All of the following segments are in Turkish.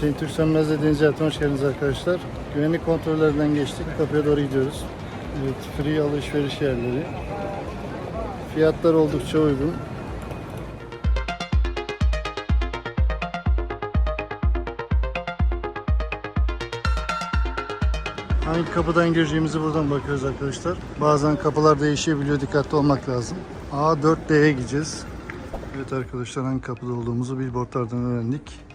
Sayın Türk Sönmez'le Deniz Hayatı'na hoş geldiniz arkadaşlar. Güvenlik kontrollerinden geçtik. Kapıya doğru gidiyoruz. Evet, free alışveriş yerleri. Fiyatlar oldukça uygun. Hangi kapıdan gireceğimizi buradan bakıyoruz arkadaşlar. Bazen kapılar değişebiliyor. Dikkatli olmak lazım. A4D'ye gideceğiz. Evet arkadaşlar hangi kapıda olduğumuzu billboardlardan öğrendik.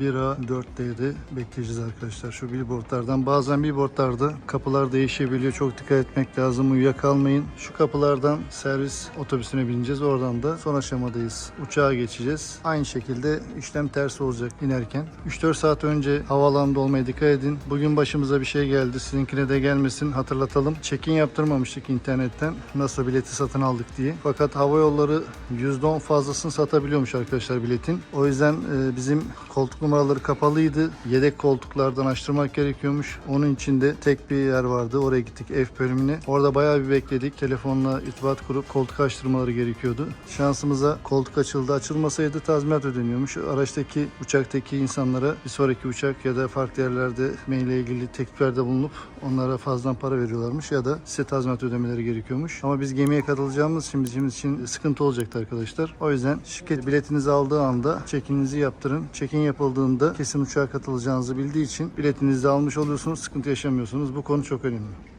1A 4D'de bekleyeceğiz arkadaşlar şu billboardlardan. Bazen billboardlarda kapılar değişebiliyor. Çok dikkat etmek lazım. Uyuyakalmayın. Şu kapılardan servis otobüsüne bineceğiz. Oradan da son aşamadayız. Uçağa geçeceğiz. Aynı şekilde işlem ters olacak inerken. 3-4 saat önce havaalanında olmaya dikkat edin. Bugün başımıza bir şey geldi. Sizinkine de gelmesin. Hatırlatalım. Check-in yaptırmamıştık internetten. Nasıl bileti satın aldık diye. Fakat hava yolları %10 fazlasını satabiliyormuş arkadaşlar biletin. O yüzden e, bizim koltuk numaraları kapalıydı. Yedek koltuklardan açtırmak gerekiyormuş. Onun için de tek bir yer vardı. Oraya gittik F bölümüne. Orada bayağı bir bekledik. Telefonla irtibat kurup koltuk açtırmaları gerekiyordu. Şansımıza koltuk açıldı. Açılmasaydı tazminat ödeniyormuş. Araçtaki, uçaktaki insanlara bir sonraki uçak ya da farklı yerlerde maille ilgili tekliflerde bulunup onlara fazladan para veriyorlarmış ya da size tazminat ödemeleri gerekiyormuş. Ama biz gemiye katılacağımız için bizim için sıkıntı olacaktı arkadaşlar. O yüzden şirket biletinizi aldığı anda check-in'inizi yaptırın. Check-in yapıldığında kesin uçağa katılacağınızı bildiği için biletinizi almış oluyorsunuz. Sıkıntı yaşamıyorsunuz. Bu konu çok önemli.